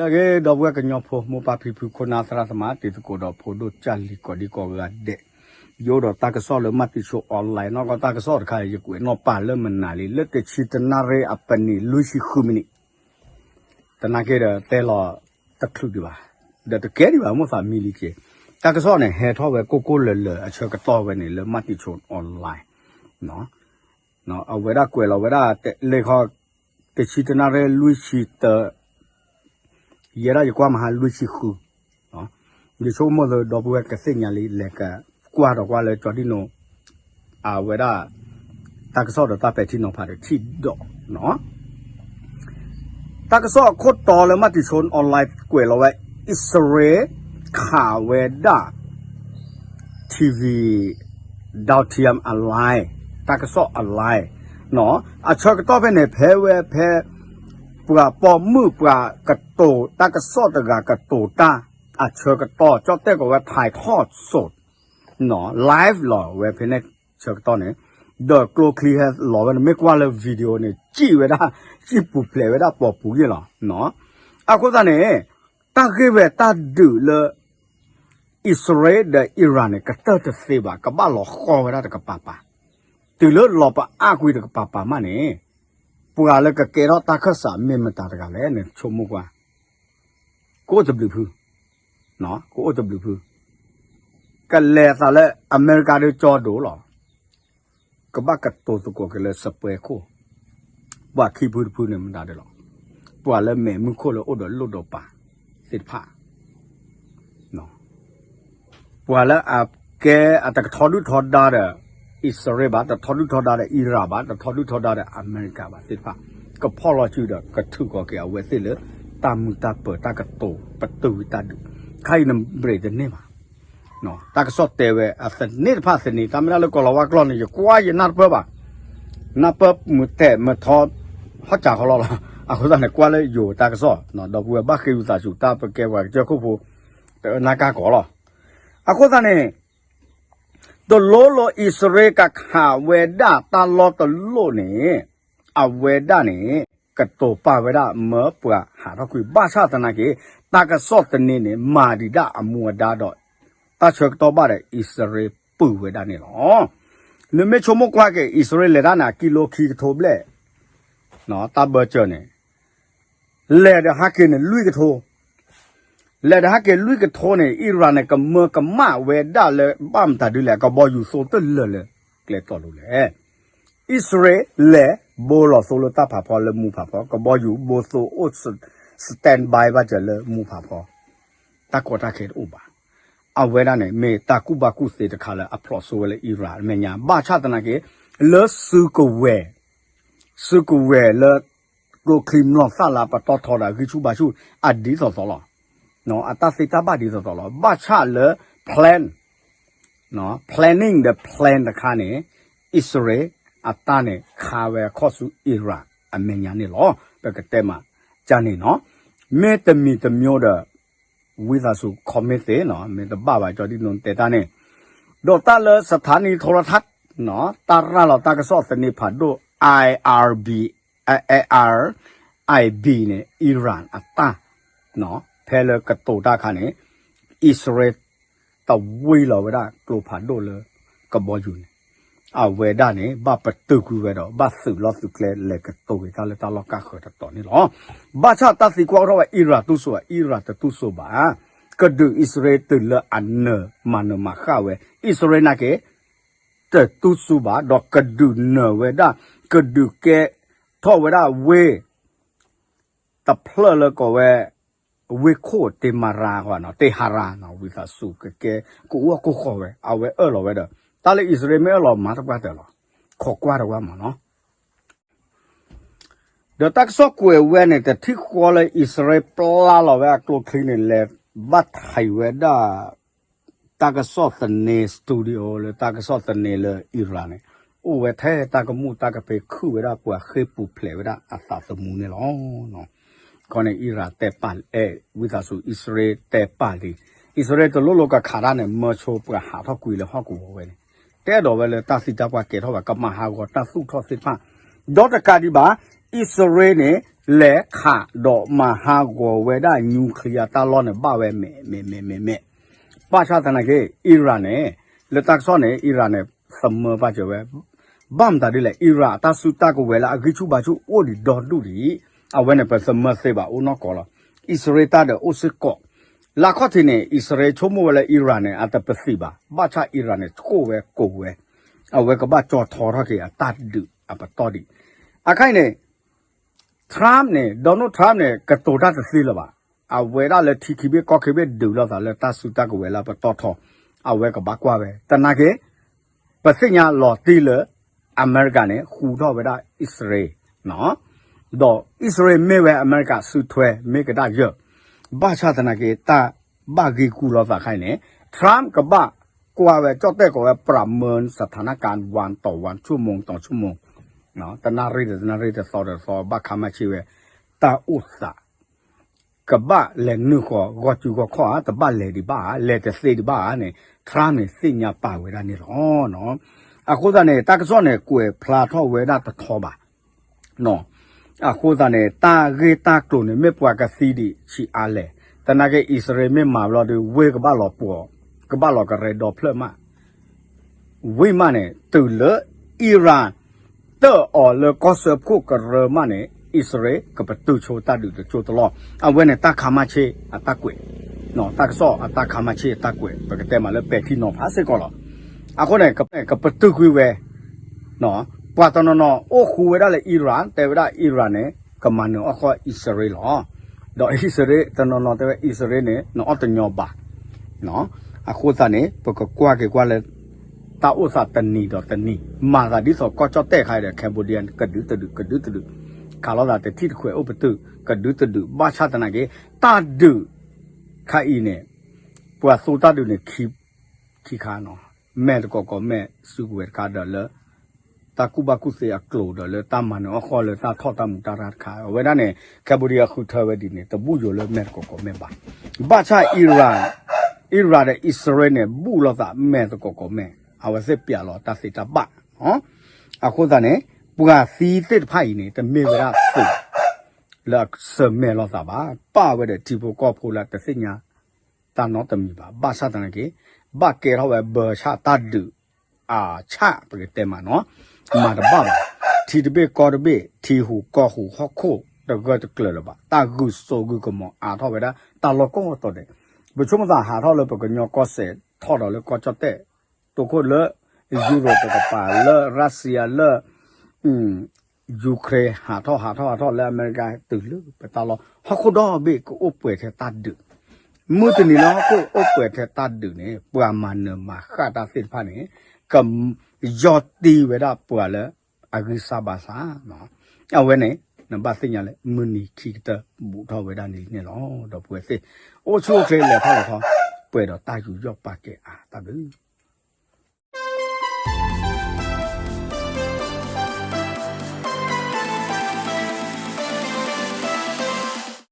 လာကေတော့ဘွက်ကညောဖို့မပပီပူခနာသရသမာတိတကိုတော့ဖို့တို့ချလီကိုဒီကောကတဲ့ယောတော့တကဆောလမတိရှိုအွန်လိုင်းတော့တကဆောခါရကွေနော်ပါလမနာလီလက်တချီတနာရေအပနီလူရှိခုမီနီတနာကေတဲလောတခုဒီပါဒါတကယ်ဒီပါမဖာမီလီကေတကဆောနဲ့ဟဲထောပဲကိုကိုလဲလဲအချက်ကတော့ပဲနေလမတိရှိုအွန်လိုင်းနော်နော်အဝဲရကွေလောဝဲရလေခေါ်တချီတနာရေလူရှိတဲ့ yera kwa maha luchi khu no ni cho mo lo do bua ka se nya li le ka kwa do kwa le to di no a we da ta ka so do ta pe ti no pha de ti do no ta ka so kho to le ma ti chon online kwe lo we israel kha we da tv dautiam alai ta ka so alai no a cho ka to pe ne phe we phe ปในแพ้เวแพ้ ปลาปอมือปลากระโตตากระสอดตะกากระโตตาอาเชอกระต่อเจ้าเต้ก็ว่าถ่ายทอดสดเนาะไลฟ์หรอเว็บเนี่ยเชอกระต่อเนี่ยเดอะโกลคลีฮหรอมันไม่กว่าเลยวิดีโอเนี่ยจี้ไว้ได้จี้ปุเพลไว้ได้ปอปุยี่หรอเนาะอาคนตาเนี่ยตาเกเวตาดูเลยอิสราเอลเดอิหร่านเนี่ยกระเตอร์จะเสบะกะบ้าหลอกคอไว้ได้แต่กะปาปาตื่นเลยหลอกปะอากุยแต่กะปาปามาเนี่ย ပူကလည်းကကဲတော့တခတ်စာမင်းမတာတကလည်းနဲ့ချုံမကွာကိုတဘလူဖူနော်ကိုတဘလူဖူကလဲသာလဲအမေရိကတွေကြောတော့လောကဘကတိုတကိုကလည်းစပွဲခိုဘာခိဖူဖူနေမတာတယ်လောပူကလည်းမဲမခိုလို့အော်တော့လွတ်တော့ပါစစ်ဖာနော်ပူကလည်းအကဲအတကထော်လူထော်ဒါတဲ့ อิสราเอลบาแต่ทอดุทอดาတဲ့อิရာบาแต่ทอดุทอดาတဲ့อเมริกาบาสิฟ้าก็พอลอจูดก็ทุกก็เกี่ยวเวสิเลยตามมุตาเปิดตากระโตประตูตาดุใครนำเบรดเนี่ยมาเนาะตากระสอดเตเวอัสนิดภาสนีตามนั้นแล้วก็เราว่ากลอนนี่กว่าอย่านัดเปิ้บะนัดเปิ้บมือแตะมือทอดเขาจากเขาเราละอ่ะเขาตั้งแต่กว่าเลยอยู่ตากระสอดเนาะดอกบัวบ้าคือ ตาจูตาเปแกว่าเจ้าคู่ผู้แต่นากาก่อหรออ่ะเขาตั้งเนี่ย ตโลโลอิสราเอลกะขาเวดาตาลอตโลนี่อเวดานี่กะโตปาเวดาเมอปะหาตะคุยบาชาตนะเกตากะซอตนี่นี่มาดิดาอมัวดาดอตาเชกตอบาเดอิสราเอลปูเวดานี่ลอနမေချမကွာကေဣသရေလရနာကီလိုခီထိုဘလေနော်တဘချနေလေဒဟာကေနလူကထို လေဒဟာကေလူကထိုနေအီရန်ကမကမဝေဒါလေဘမ်တာဒီလေကဘောယူဆိုတလေလေကလေတော်လို့လေဣသရေလေဘောလဆိုလတာဖာဖောလေမူဖာဖောကဘောယူဘောဆိုအိုစတန်ဘိုင်ဘာကြလေမူဖာဖောတကောတာခေဥပါအဝဲရနဲ့မေတာကုဘကုစေတခါလဲအဖလော့ဆိုလဲအီရာမညာဘာချတနာကေလဲစုကဝဲစုကဝဲလဲကိုခရင်လောဆလာပတော်ထော်တာဂိချူဘာချူအဒီစောစောလော နော်အတစိတဘဒီစောစောလောဘာချလဲ plan နော် planning the plan တခါနေ Israel အတနဲ့ခါဝဲခေါ်စုအီရာအမညာနေလောဘကတဲမှာဂျာနေနော်မေတမီတမျိုးတဲ့ ဝိသစုคอมเมนต์နော်မေတ္တာပါကြောဒီနုံတေတာနေဒေါ်တာလစถานีโทรทัศน์နော်တာရလာတာကစောစနေဖတ်ဒို IRB AR IB နေအီရန်အတာနော် ဖဲလကတိုတာခါနေအစ္စရေးတဝေးလောဝဒကလိုဖတ်ဒိုလကဘောယူနေအဝေဒနေဘပတုကူဝဲတော့ဘဆုလောစုကလေလက်ကတိုဝေကလည်းတလောကခေါ်တော့နေလောဘာချတသိကွာတော့အီရာတုဆိုအီရာတတုဆိုပါကဒူအစ္စရေးတလအန်နမနမခဝဲအစ္စရေးနာကေတတုစုပါတော့ကဒူနဝဲဒါကဒူကေထောဝဲဒါဝေတဖလလကောဝဲဝေခိုတေမာရာဟောနော်တေဟာရာနော်ဝိသစုကကေကိုဝကိုခေါ်ဝဲအဝဲအဲ့လောဝဲတော့တာလေအစ္စရေးမဲလောမာတပတ်တယ်လောခေါ်ကွာတော့မှာနော် The tax kwe wene te thi kwale Israel pla la wa klo clean le bat highway da taga so ne studio le taga ဝေခိုတေမရာကနော်တေဟာရာနော်ဝီကစုကကဲကိုဝကိုခေါ်ပဲအဝဲအဲ့လိုပဲတော့တာလေဣသရေမဲအလောမာတပတ်တယ်လောခေါ်ကွာတော့မှာနော်ဒါတက်ဆော့ကွေဝဲနဲ့တတိခေါ်လေဣသရေပလာလောပဲကလုခင်းနေလေဘတ်ဟိုင်ဝဲဒါတာကဆော့တနေစတူဒီယိုလေတာကဆော့တနေလေအီရန်နဲ့အိုဝဲထဲတာကမှုတာကပေခုဝဲဒါကွာခေပူဖလေဝဲဒါအသာသမှုနေလောနော် kone ira te pal e wita su isre te pali isre to lolo ka khara ne mo cho pa ha tho kui le ho ku ho we te do we le ta si ta pa ke tho ba ka ma ha go ta su tho si pa do ta ka di ba isre ne le kha do ma ha go we da nuclear ta lo ne ba we me me me me me pa cha ta na ke ira ne le ta so ne ira ne sam ba je we ဘမ်တာဒီလေအီရာတာဆူတာကိုဝဲလာအဂိချူဘာချူအိုဒီဒေါ်တူဒီ အဝဲနေပစမစေပါဦးနော်ကောလာဣစရေတာတဲ့အုစကောလာခတ်တင်နေဣစရေချုံမဝလဲအီရန်နဲ့အတပစီပါဘာချအီရန်နဲ့ကိုဝဲကိုဝဲအဝဲကဘာကြော်ထော်ရကေအတတ်ဒူအပတော်ဒီအခိုင်နဲ့ထရမ်နဲ့ဒေါ်နယ်ထရမ်နဲ့ကတိုတာတစီလပါအဝဲရလဲထီခီဘေကော့ခီဘေဒူလာသာလဲတဆူတကဝဲလာပတော်ထော်အဝဲကဘာကွာပဲတနာကေပစိညာလော်တီလအမေရိကန်နဲ့ဟူတော့ဝဲတာဣစရေနော် တော့ဣစရေမေဝဲအမေရိကဆူထွဲမေကဒါယော ဘာချသနာကေတာဘာဂီကူလောသာခိုင်နေထရမ်ကဘာကွာပဲကြော့တဲ့ကွာပရမန်စถานการณ์วันต่อวันชั่วโมงต่อชั่วโมงเนาะตนารีตนารีตสอดสอบักคามาชีเวตาอุสะကဘာလဲနုခောဂေါချူခောခောတဘာလဲဒီဘာလဲတစေဒီဘာနဲ့ထရမ်းနဲ့စညာပါဝဲတာနေတော့နော်အခုတနဲ့တက္ကစောနဲ့ကွယ်ဖလာထောဝဲတာတထောပါနော် အခုတနဲ့တာဂေတာကလုန်မေပွားကစီဒီချီအားလေတနာကေဣစရေမေမာဘလောဒီဝေကဘာလောပေါ်ကဘာလောကရေဒေါဖလမဝိမနဲ့တူလအီရန်တောအော်လကောဆပ်ခုကရမနဲ့ဣစရေကပတူချိုတာဒူချိုတလောအဝဲနဲ့တခါမချေအတကွေနော်တက္ကစောအတခါမချေတကွေပကတဲ့မလဲပဲခိနော်ဖာစေကောလောအခုနဲ့ကပကပတူကွေဝဲနော် ပွာတနနောအိုခူဝဲရလေအီရန်တေဝရအီရန်နဲ့ကမန်နောအခုအစ္စရေးလောတော့အစ္စရေးတနနောတေအစ္စရေးနဲ့နော်အတညောပါနော်အခုသနေပကကွာကေကွာလေတာဥစာတနီတော့တနီမာသာဒီဆိုကောချတဲ့ခိုင်တဲ့ကမ်ဘောဒီယန်ကဒူတဒူကဒူတဒူကာလောလာတတိတခွေဥပတုကဒူတဒူဘာချတနာကေတာဒူခိုင်နေပွာဆိုတာဒူနေခိခိခါနော်မဲတကောကောမဲစုကွယ်ကာဒလ ta kuba ku se a klo do le ta man o kho le ta tho ta mu ta ra kha we da ne cambodia khu tha we di ne ta bu yo le me ko ko me ba ba cha iran iran တဲ့ israel နဲ့ bu lo ta me ko ko me a we se pya lo ta se ta ba ဟောအခုတနဲ့ပူကစီတစ်ဖိုင်နေတမေဝရစုလာစမဲလောတာပါပါဝဲတဲ့ဒီဘကောဖိုလာတစညာတာနော်တမီပါဘာသာတနကေဘာကေရောဝဲဘာချတာဒူအာချပကတဲ့မှာနော် မာတဘာတီတဘေကောတဘေတီဟူကောဟူဟခုတကတကလဘတာဂုဆိုဂုကမောအာထောပဲတာတာလောကောတော့တဲ့ဘချုံသာဟာထောလပကညောကောဆေထောတော်လေကောချတဲ့တခုလေယူရိုပကပါလေရုရှားလေอืมယူကရိန်းဟာထောဟာထောဟာထောလေအမေရိကန်တူလူပတာလောဟခုတော့ဘေကိုအပွေတဲ့တတ်ဒုမုတနီလောကိုအပွေတဲ့တတ်ဒုနေပွာမန်နမခတာစစ်ဖာနေကမ် ယောတီဝဲတာပွာလေအဂိစဘာစာနော်အဝဲနေနံပါတ်ညာလေမနီခိတဘူထောဝဲတာနေနေလောတော့ပွေစစ်အိုချိုခဲလေဖောက်ဖောက်ပွေတော့တာယူရော့ပါကဲအာတဘူး